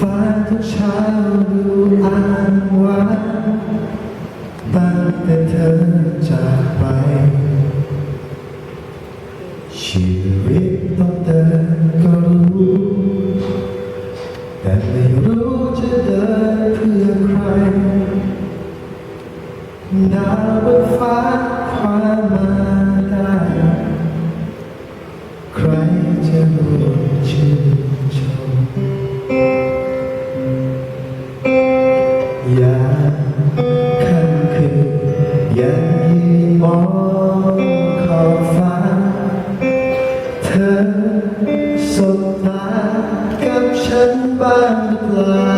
ฟ้าทุกเช้าดูอ่านวันตั้งแต่เธอจากไป ชีวิตต้งเดิก็รู้ แต่ไม่รู้จะเดินเพื่อใครดาบนฟ้า เธอสบตากับฉันบ้างหรือเปล่า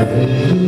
Amen.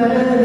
man.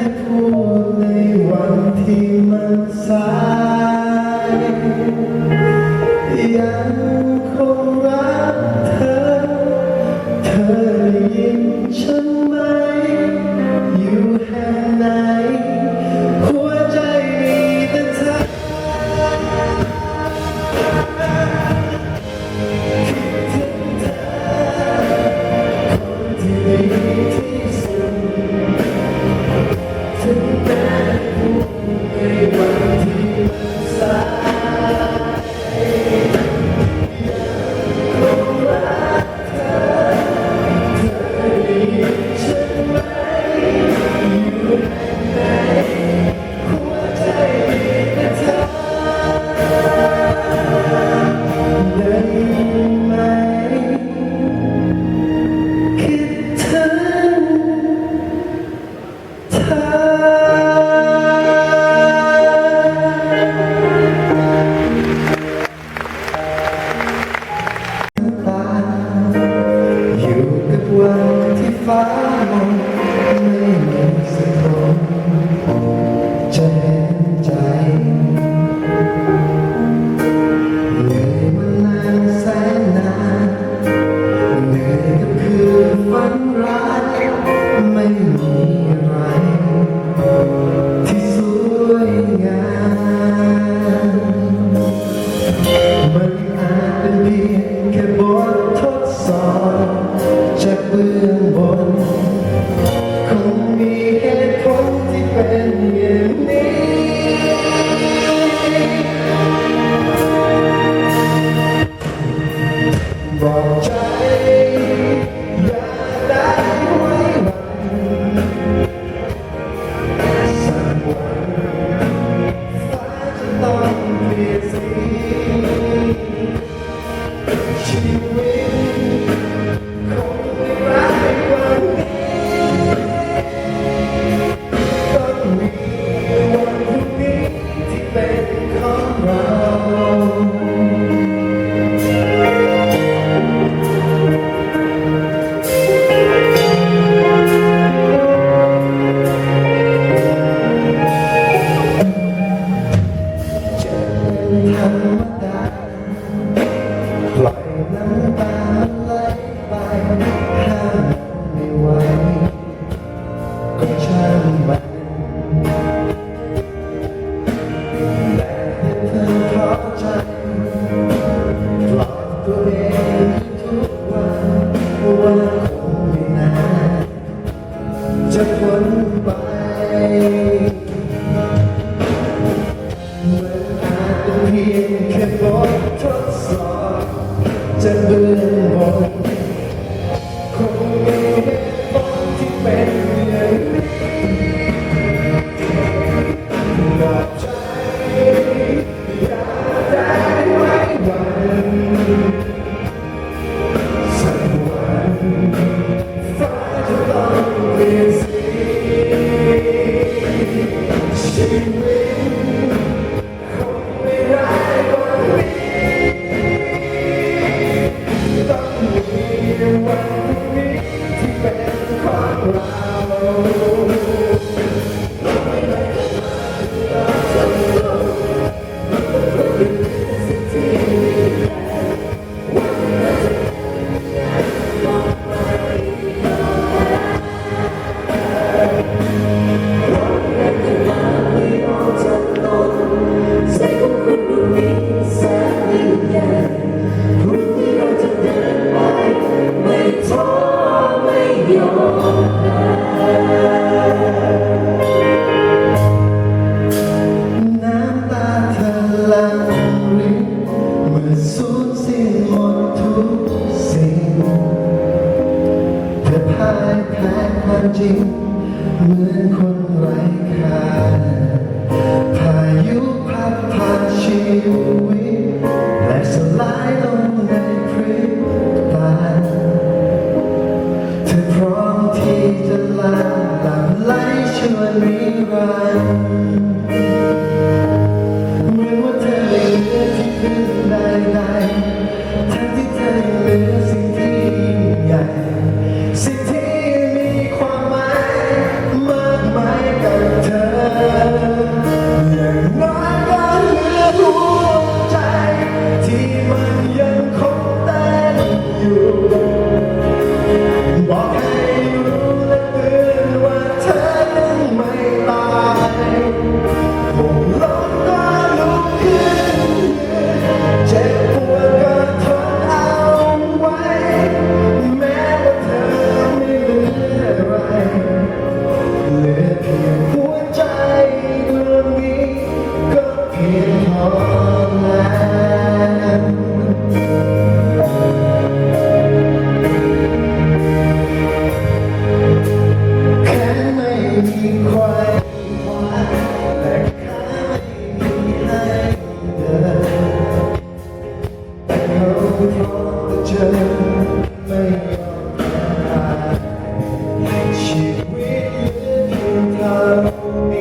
ชี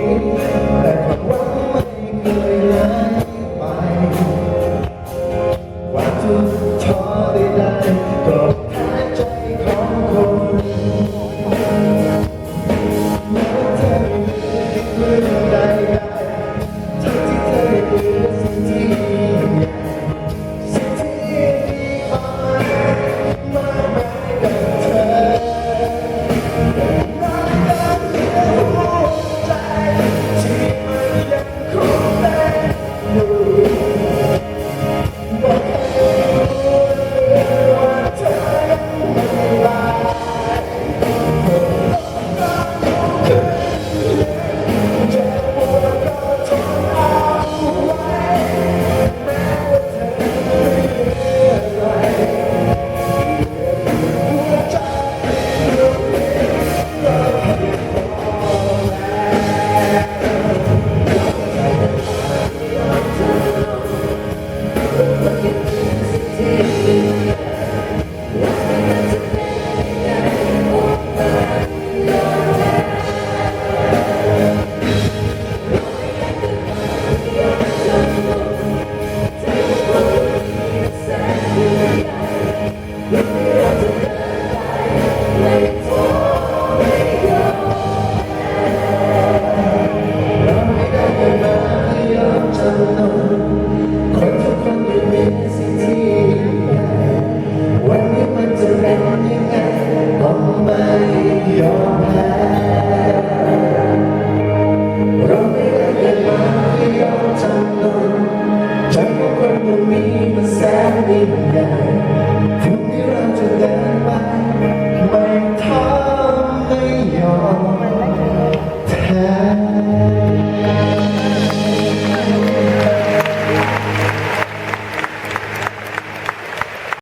นี้